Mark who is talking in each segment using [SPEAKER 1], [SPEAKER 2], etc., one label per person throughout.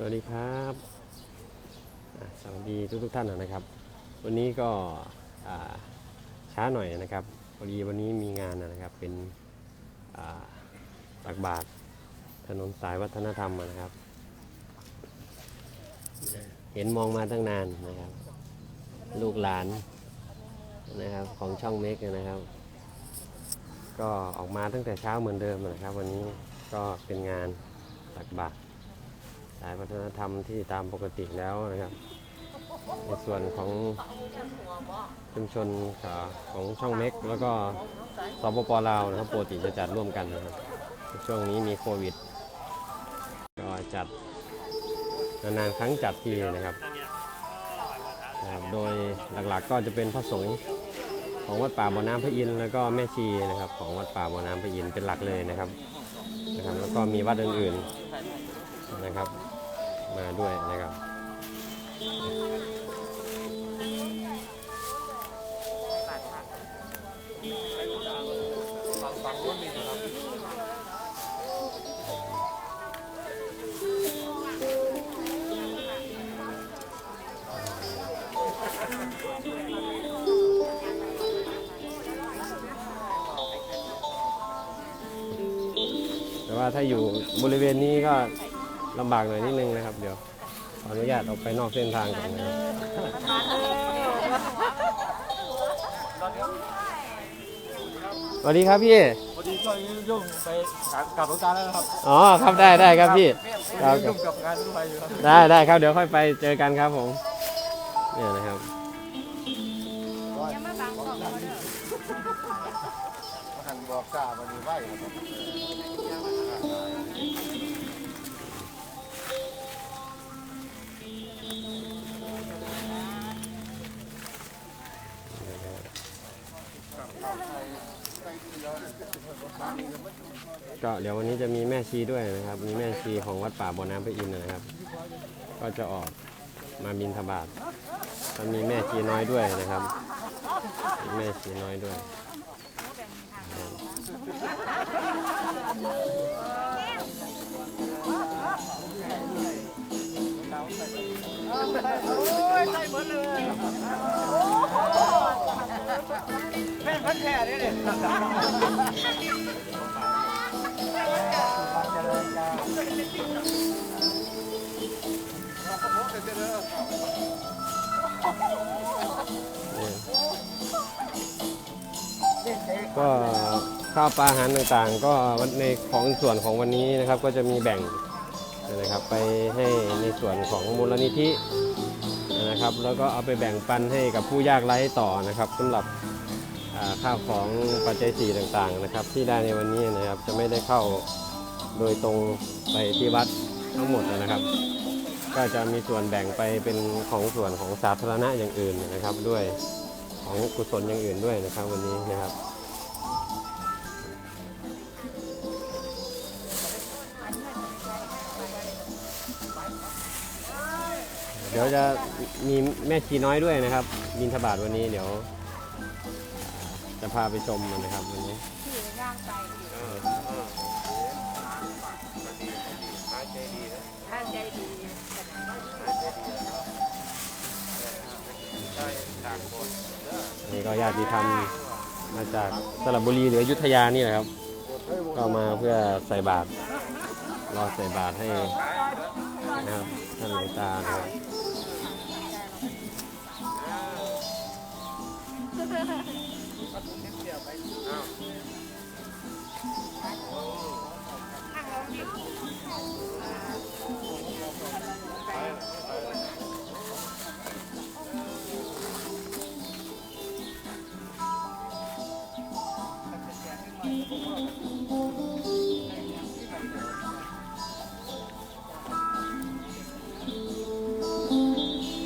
[SPEAKER 1] สวัสดีครับสวัสดีทุกทุกท่านนะครับ วันนี้ก็ช้าหน่อยนะครับพอดีวันนี้มีงานนะครับเป็นตักบาตรถนนสายวัฒนธรรมนะครับ เห็นมองมาตั้งนานนะครับ ลูกหลานนะครับของช่องเมกนะครับ ก็ออกมาตั้งแต่เช้าเหมือนเดิมนะครับ วันนี้ก็เป็นงานตักบาตร สายวัฒนธรรมที่ตามปกติแล้วนะครับ ในส่วนของชุมชนของช่องเม็ก แล้วก็สปปลาวนะครับปกติจะจัดร่วมกันนะครับช่วงนี้มีโควิด ก็จัดนานๆครั้งจัดทีนะครับนะครับ โดยหลักๆก็จะเป็นพระสงฆ์ของวัดป่าบ่อน้ำพระอินทร์แล้วก็แม่ชีนะครับ ของวัดป่าบ่อน้ำพระอินทร์เป็นหลักเลยนะครับนะครับ แล้วก็มีวัดอื่นๆนะครับ มาด้วยนะครับ แต่ว่าถ้าอยู่บริเวณนี้ก็ ลำบากหน่อยนิดนึงนะครับ เดี๋ยวขออนุญาตออกไปนอกเส้นทางก่อนนะครับสวัสดีครับพี่
[SPEAKER 2] พอดีก็ยุ่งไปกลับรถการแล้วนะครับ
[SPEAKER 1] อ๋อครับได้ได้ครับพี่ ครับ
[SPEAKER 2] ยุ่งกับงานทุกไปอยู่ครับ
[SPEAKER 1] ได้ได้ครับเดี๋ยวค่อยไปเจอกันครับผมเนี่ยนะครับ
[SPEAKER 2] หันบอกกล้ามันมีไหวครับ
[SPEAKER 1] ก็เดี๋ยววันนี้จะมีแม่ชีด้วยนะครับ มีแม่ชีของวัดป่าบ่อน้ำพระอินทร์นะครับ ก็จะออกมาบินธบาตจะมีแม่ชีน้อยด้วยนะครับ แม่ชีน้อยด้วย
[SPEAKER 2] แม่พันแท้เนี่ยเนี่ย
[SPEAKER 1] ก็ข้าวปลาอาหารต่างๆ ก็ในของส่วนของวันนี้นะครับก็จะมีแบ่งนะครับไปให้ในส่วนของมูลนิธิ นะครับ แล้วก็เอาไปแบ่งปันให้กับผู้ยากไร้ต่อนะครับสำหรับอ่าข้าวของปัจจัยสี่ต่างๆนะครับ ที่ได้ในวันนี้นะครับจะไม่ได้เข้าโดยตรงไปที่วัดทั้งหมดนะครับ ก็จะมีส่วนแบ่งไปเป็นของส่วนของสาธารณะอย่างอื่นนะครับ ด้วยของกุศลอย่างอื่นด้วยนะครับวันนี้นะครับ ดี๋ยวจะมีแม่ชีน้อยด้วยนะครับบินทบาทวันนี้เดี๋ยว จะพาไปชมนะครับวันนี้
[SPEAKER 3] ท่านใจดี
[SPEAKER 1] นี่ก็ญาติธรรมมาจากสระบุรีหรืออยุธยานี่แหละครับ ก็มาเพื่อใส่บาตรรอใส่บาตรให้นะครับท่านหลวงตานะครับ อ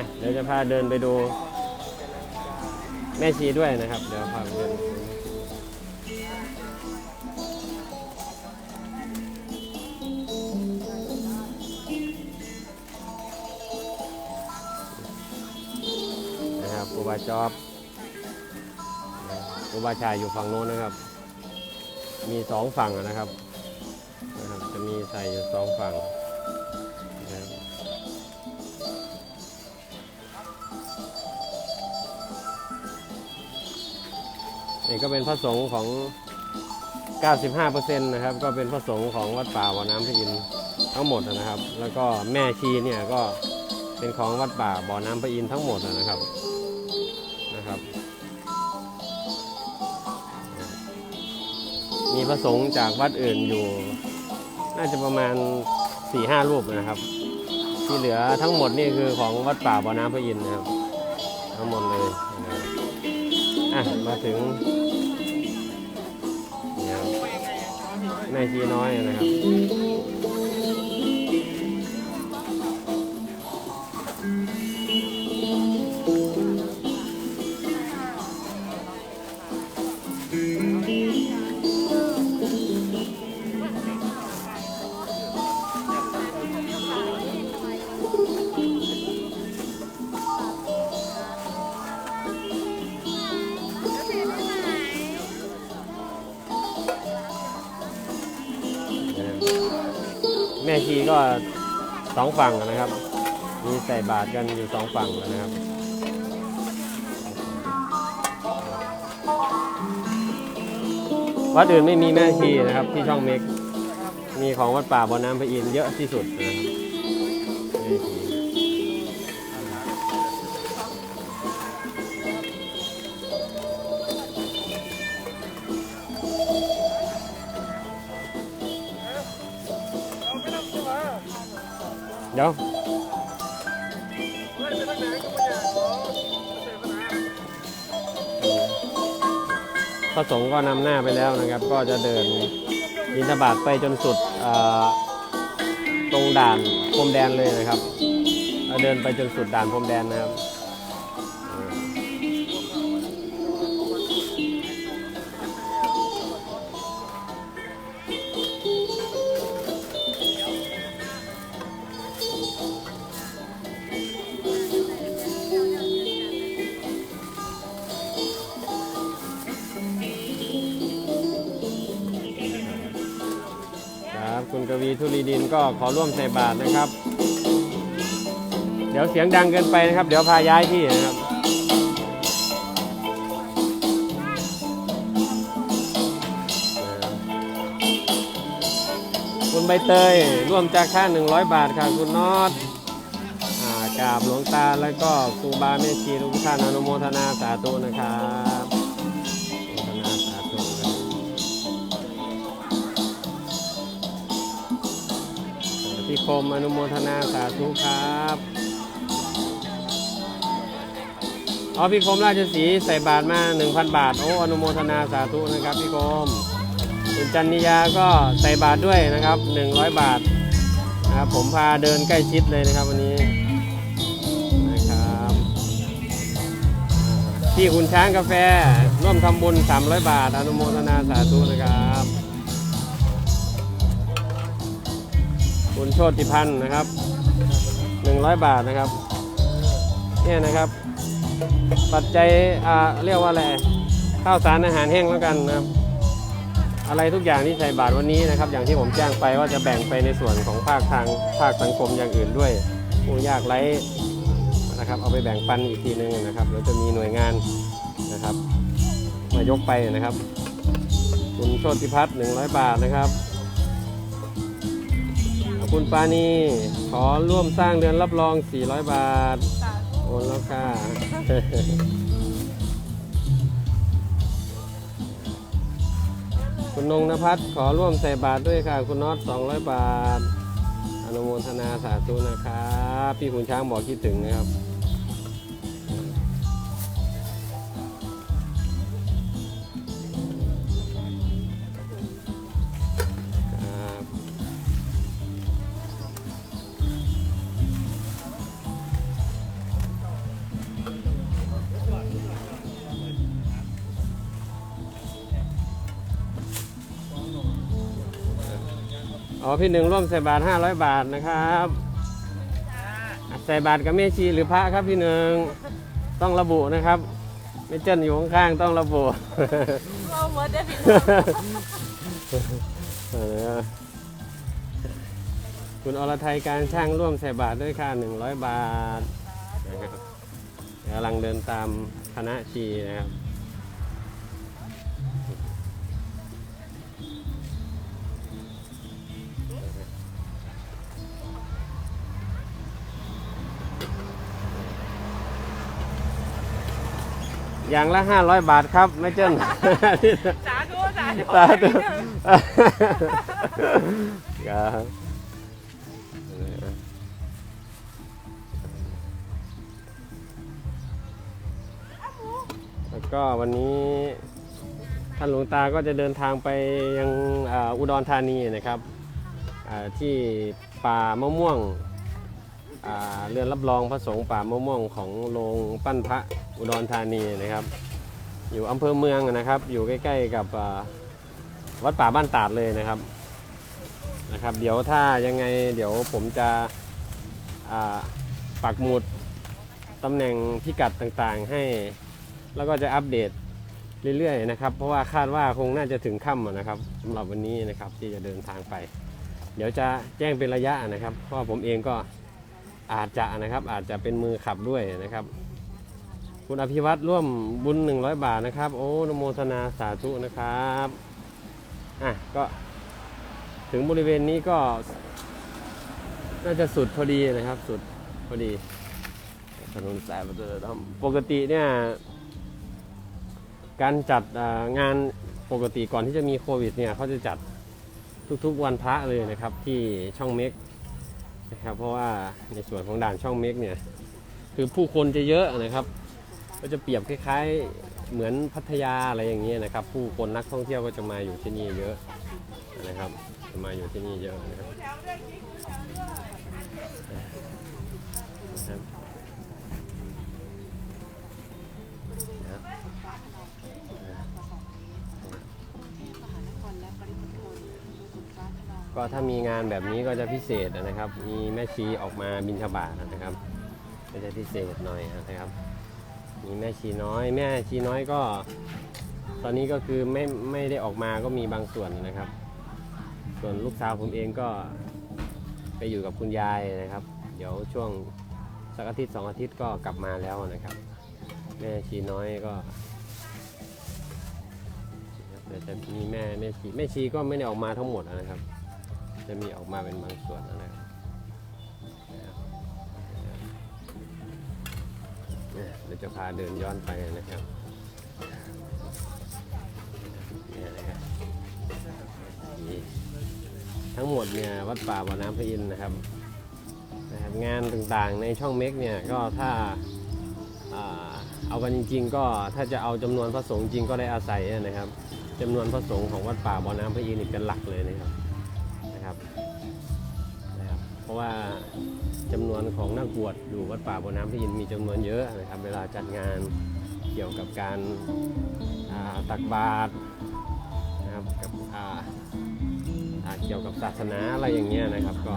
[SPEAKER 1] ะเดี๋ยวจะพาเดินไปดู แม่ชีด้วยนะครับ เดี๋ยวพาไปดูนะครับครูบาจอบครูบาชายอยู่ฝั่งโน้นนะครับ มีสองฝั่งนะครับนะครับ จะมีใส่อยู่สองฝั่ง นี่ก็เป็นพระสงฆ์ของ 95%นะครับ ก็เป็นพระสงฆ์ของวัดป่าบ่อน้ำพระอินทร์ทั้งหมดนะครับ แล้วก็แม่ชีเนี่ยก็เป็นของวัดป่าบ่อน้ำพระอินทร์ทั้งหมดนะครับนะครับ มีพระสงฆ์จากวัดอื่นอยู่ น่าจะประมาณ4ี่ห้ารูปนะครับ ที่เหลือทั้งหมดนี่คือของวัดป่าบ่อน้ำพระอินทร์นะครับ ทั้งหมดเลยนะครับ อะ มาถึงเนี่ยครับแม่ชีน้อยนะครับ แม่ชีก็สองฝั่งนะครับ มีใส่บาตรกันอยู่สองฝั่งนะครับวัดอื่นไม่มีแม่ชีนะครับ ที่ช่องเม็กมีของวัดป่าบ่อน้ำพระอินเยอะที่สุดนะครับแม่ชี เดี๋ยวพระสงฆ์ก็นำหน้าไปแล้วนะครับ ก็จะเดินยินทบาทไปจนสุดตรงด่านพรมแดนเลยนะครับเดินไปจนสุดด่านพรมแดนนะครับ รับคุณกวีธุรีดินก็ขอร่วมใส่บาตรนะครับ เดี๋ยวเสียงดังเกินไปนะครับ เดี๋ยวพาย้ายที่นะครับคุณใบเตยร่วมจากค่า 100 บาทค่ะคุณนอตอ่ากราบหลวงตาแล้วก็ครูบาแม่ชีทุกท่านอนุโมทนาสาธุนะครับ คมอนุโมทนาสาธุครับอ๋อพี่คมราชสีใส่บาทมา 1,000 บาท โอ้อนุโมทนาสาธุนะครับพี่คมคุณจันนิยาก็ใส่บาทด้วยนะครับ 100 บาทนะครับผมพาเดินใกล้ชิดเลยนะครับวันนี้นะครับที่คุณช้างกาแฟร่วมทำบุญ 300 บาท อนุโมทนาสาธุนะครับ คุณโชติพันธ์นะครับ 100 บาทนะครับเนี่ยนะครับปัจจัยอ่าเรียกว่าอะไรข้าวสารอาหารแห้งแล้วกันนะครับ อะไรทุกอย่างที่ใส่บาทวันนี้นะครับ อย่างที่ผมแจ้งไปว่าจะแบ่งไปในส่วนของภาคทางภาคสังคมอย่างอื่นด้วยผู้ยากไร้นะครับ เอาไปแบ่งปันอีกทีนึงนะครับเดี๋ยวจะมีหน่วยงานนะครับ มายกไปนะครับ คุณโชติพัฒน์100 บาทนะครับ คุณปานีขอร่วมสร้างเดือนรับรอง 400 บาท โอนแล้วค่ะ คุณนงนภัทรขอร่วมใส่บาทด้วยค่ะ คุณน็อต200 บาท อนุโมทนาสาธุนะครับ พี่ขุนช้างบอกคิดถึงนะครับครับ อ๋อพี่หนึ่งร่วมใส่บาท500บาทนะครับใส่บาทกับแม่ชีหรือพระครับพี่หนึ่งต้องระบุนะครับไม่เจนอยู่ข้างๆต้องระบุ
[SPEAKER 4] เราเหมือนได้ผิด
[SPEAKER 1] เออคุณอรไทยการช่างร่วมใส่บาทด้วยค่า100บาทนะครับกำลังเดินตามคณะชีนะครับ อย่างละ500บาทครับไม่เจิ้น
[SPEAKER 4] สาธุสาธุ
[SPEAKER 1] สาธุครับแล้วก็วันนี้ท่านหลวงตาก็จะเดินทางไปยังอ่าอุดรธานีนะครับอ่าที่ป่ามะม่วงอ่า เรือนรับรองพระสงฆ์ป่ามะม่วงของโรงปั้นพระอุดรธานีนะครับ อยู่อำเภอเมืองนะครับ อยู่ใกล้ ๆ กับวัดป่าบ้านตาดเลยนะครับนะครับ เดี๋ยวถ้ายังไงเดี๋ยวผมจะปักหมุดตำแหน่งพิกัดต่างๆให้ แล้วก็จะอัปเดตเรื่อยๆนะครับ เพราะว่าคาดว่าคงน่าจะถึงค่ำนะครับสำหรับวันนี้นะครับที่จะเดินทางไป เดี๋ยวจะแจ้งเป็นระยะนะครับ เพราะผมเองก็ อาจจะนะครับอาจจะเป็นมือขับด้วยนะครับ คุณอภิวัตรร่วมบุญ 100 บาทนะครับ โอ้นโมทนาสาธุนะครับอะก็ถึงบริเวณนี้ก็ น่าจะสุดพอดีนะครับ สุดพอดีถนนสายวัฒนธรรมปกติเนี่ยการจัดงานปกติก่อนที่จะมีโควิดเนี่ยเขาจะจัดทุกๆวันพระเลยนะครับ ที่ช่องเม็ก นะครับ เพราะว่าในส่วนของด่านช่องเม็กเนี่ยคือผู้คนจะเยอะนะครับ ก็จะเปรียบคล้าย ๆเหมือนพัทยาอะไรอย่างเงี้ยนะครับ ผู้คนนักท่องเที่ยวก็จะมาอยู่ที่นี่เยอะนะครับ จะมาอยู่ที่นี่เยอะนะครับ ก็ถ้ามีงานแบบนี้ก็จะพิเศษนะครับ มีแม่ชีออกมาบินชบาตนะครับ ก็จะพิเศษหน่อยนะครับ มีแม่ชีน้อย แม่ชีน้อยก็ ตอนนี้ก็คือไม่ไม่ได้ออกมาก็มีบางส่วนนะครับ ส่วนลูกสาวผมเองก็ไปอยู่กับคุณยายนะครับ เดี๋ยวช่วงสักอาทิตย์สองอาทิตย์ก็กลับมาแล้วนะครับ แม่ชีน้อยก็เดี๋ยวจะมีแม่แม่ชีแม่ชีก็ไม่ได้ออกมาทั้งหมดนะครับ จะมีออกมาเป็นบางส่วนนะครับเดี๋ยวจะพาเดินย้อนไปนะครับนี่นะครับทั้งหมดเนี่ยวัดป่าบ่อน้ำพระอินทร์นะครับนะครับ งานต่างๆในช่องเม็กเนี่ยก็ถ้าอ่าเอากันจริง ๆ ก็ถ้าจะเอาจำนวนพระสงฆ์จริงก็ได้อาศัยนะครับจำนวนพระสงฆ์ของวัดป่าบ่อน้ำพระอินทร์เป็นหลักเลยนะครับ เพราะว่าจำนวนของนักบวชอยู่วัดป่าบ่อน้ำพระอินมีจำนวนเยอะนะครับเวลาจัดงานเกี่ยวกับการาตักบาตรนะครับกับเกี่ยวกับศาสนาอะไรอย่างเงี้ยนะครับก็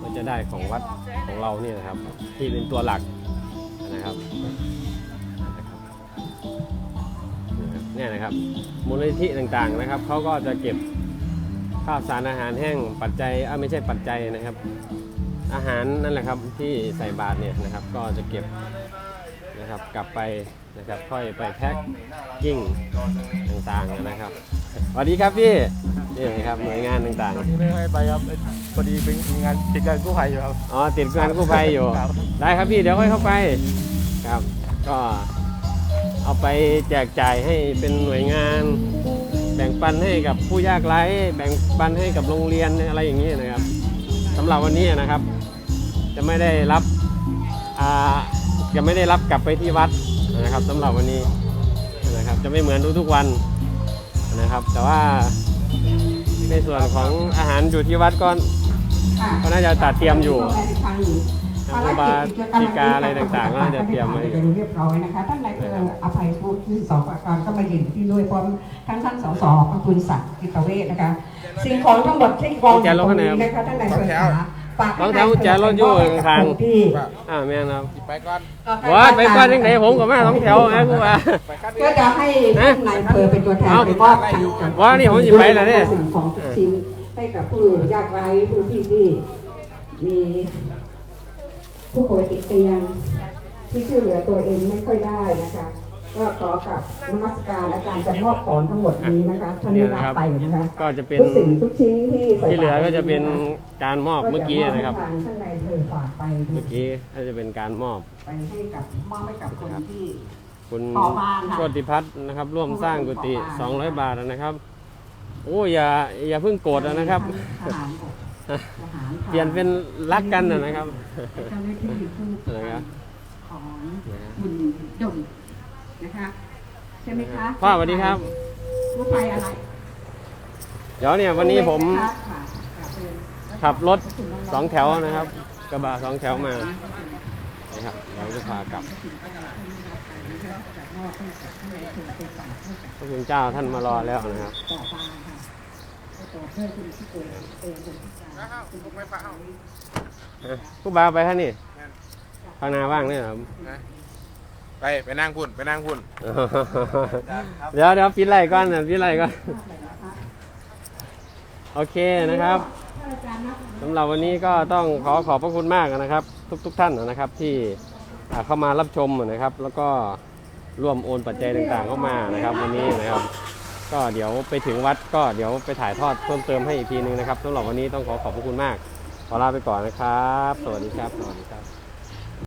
[SPEAKER 1] ก็จะได้ของวัดของเราเนี่ยนะครับที่เป็นตัวหลักนะครับนะครับเนี่ยนะครับมูลนิธิต่างๆนะครับเขาก็จะเก็บ ข้าวสารอาหารแห้งปัจจัยอ่าไม่ใช่ปัจจัยนะครับ อาหารนั่นแหละครับที่ใส่บาตรเนี่ยนะครับ ก็จะเก็บนะครับกลับไปนะครับค่อยไปแพ็คกิ้งต่างๆนะครับสวัสดีครับพี่นี่นะครับหน่วยงานต่าง
[SPEAKER 2] วันนี้ไม่ให้ไปครับพอดีเป็นงานติดงานกู้ภัยอยู่ครับ
[SPEAKER 1] ๆอ๋อติดงานกู้ภัยอยู่
[SPEAKER 2] ครับ
[SPEAKER 1] ได้ครับพี่เดี๋ยวค่อยเข้าไปครับ ก็เอาไปแจกจ่ายให้เป็นหน่วยงาน แบ่งปันให้กับผู้ยากไร้แบ่งปันให้กับโรงเรียนอะไรอย่างนี้นะครับสำหรับวันนี้นะครับ จะไม่ได้รับอ่าจะไม่ได้รับกลับไปที่วัดนะครับสำหรับวันนี้นะครับจะไม่เหมือนทุกๆวันนะครับ แต่ว่าในส่วนของอาหารอยู่ที่วัดก็ก็น่าจะจัดเตรียมอยู่ ทางโรงพยาบาลทีกาอะไรต่างๆก็น่าจะเตรียมไว้อยู่
[SPEAKER 5] เรียบร้อยนะคะ ท่านนายอำเภออภัยพูดที่สองประการก็มายืนที่ด้วยพร้อมทั้งท่านสสพระคุณศักดิ์กิตเวชนะคะ สิ่งของทั้งหมดที่กองอยู่ตรงนี้นะคะท่านนายอำเภอขาฝาก
[SPEAKER 1] สองแถวกุญแจรถอยู่ข้างๆ
[SPEAKER 5] คนที่
[SPEAKER 1] อ่าแม่นครับ
[SPEAKER 3] ไปก่อน
[SPEAKER 1] ว่าไปก่อนยังไงผมก็มาสองแถวนะครูว่า
[SPEAKER 3] ไปคัน
[SPEAKER 5] ก็จะให้ท่านนายอำเภอเป็นตัวแทน
[SPEAKER 1] เอ้า
[SPEAKER 5] ไปมอบของ
[SPEAKER 1] ว่านี่ผมสิไปแล้วเนี่ย
[SPEAKER 5] สิ่งของทุกชิ้นให้กับผู้ยากไร้ผู้ที่ที่มี ผู้ป่วยติดเตียงที่ช่วยเหลือตัวเองไม่ค่อยได้นะคะ ก็ขอกับนมัสการอาจารย์จะมอบของทั้งหมดนี้นะคะท่านไม่รับไปนะคะ
[SPEAKER 1] ก็จะเป็น
[SPEAKER 5] ทุกสิ่งทุกชิ้นที่ใส่
[SPEAKER 1] ที่เหลือก็จะเป็น
[SPEAKER 5] บาตร
[SPEAKER 1] การมอบเมื่อกี้นะครับ
[SPEAKER 5] ก็จมอบให้ทางท่านนายอำเภอฝากไป
[SPEAKER 1] เมื่อกี้ก็จะเป็นการมอบ
[SPEAKER 5] ไปให้กับมอบให้กับคนที่
[SPEAKER 1] คุณ
[SPEAKER 5] ขอบ้านค่ะ
[SPEAKER 1] โชติพัฒน์นะครับ ร่วมสร้างกุฏิ200 บาทนะครับ โอ้อย่าอย่าเพิ่งโกรธนะครับ
[SPEAKER 5] ทหารบกทหาร
[SPEAKER 1] เปลี่ยนเป็นรักกันนะนะครับ
[SPEAKER 5] เจ้าหน้าที่ผู้
[SPEAKER 1] อะไรครับ
[SPEAKER 5] ของบุญดมนะคะใช่ไหมคะ
[SPEAKER 1] พ่อสวัสดีครับ
[SPEAKER 5] ผู้ภัยอะไร
[SPEAKER 1] เดี๋ยวเนี่ยวันนี้ผม
[SPEAKER 5] ค่ะค่ะเชิญ
[SPEAKER 1] ขับรถสองแถวนะครับ กระบะสองแถวมานะครับเราจะพากลับพระคุณเจ้าท่านมารอแล้วนะครับ
[SPEAKER 5] ต่อมาค่ะต่อเพื่อคุณที่ป่วยเองคนพิการ
[SPEAKER 3] ผมไปเปล่า
[SPEAKER 1] อะผู้บ่าวไปท่านนี่ข้างหน้าว่างเนี่ยครับ
[SPEAKER 3] ไปไปนั่งพุ่นไปนั่งพุ่น
[SPEAKER 1] เดี๋ยวเดี๋ยวปิดไล่ก่อนนะปิดไล่ก่อน โอเคนะครับสำหรับวันนี้ก็ต้องขอขอบพระคุณมากนะครับ ทุกทุกๆท่านนะครับที่อ่าเข้ามารับชมนะครับ แล้วก็ร่วมโอนปัจจัยต่างๆเข้ามานะครับ วันนี้นะครับ ก็เดี๋ยวไปถึงวัดก็เดี๋ยวไปถ่ายทอดเพิ่มเติมให้อีกทีนึงนะครับสำหรับวันนี้ต้องขอขอบพระคุณมาก ขอลาไปก่อนนะครับ สวัสดีครับ สวัสดีครับ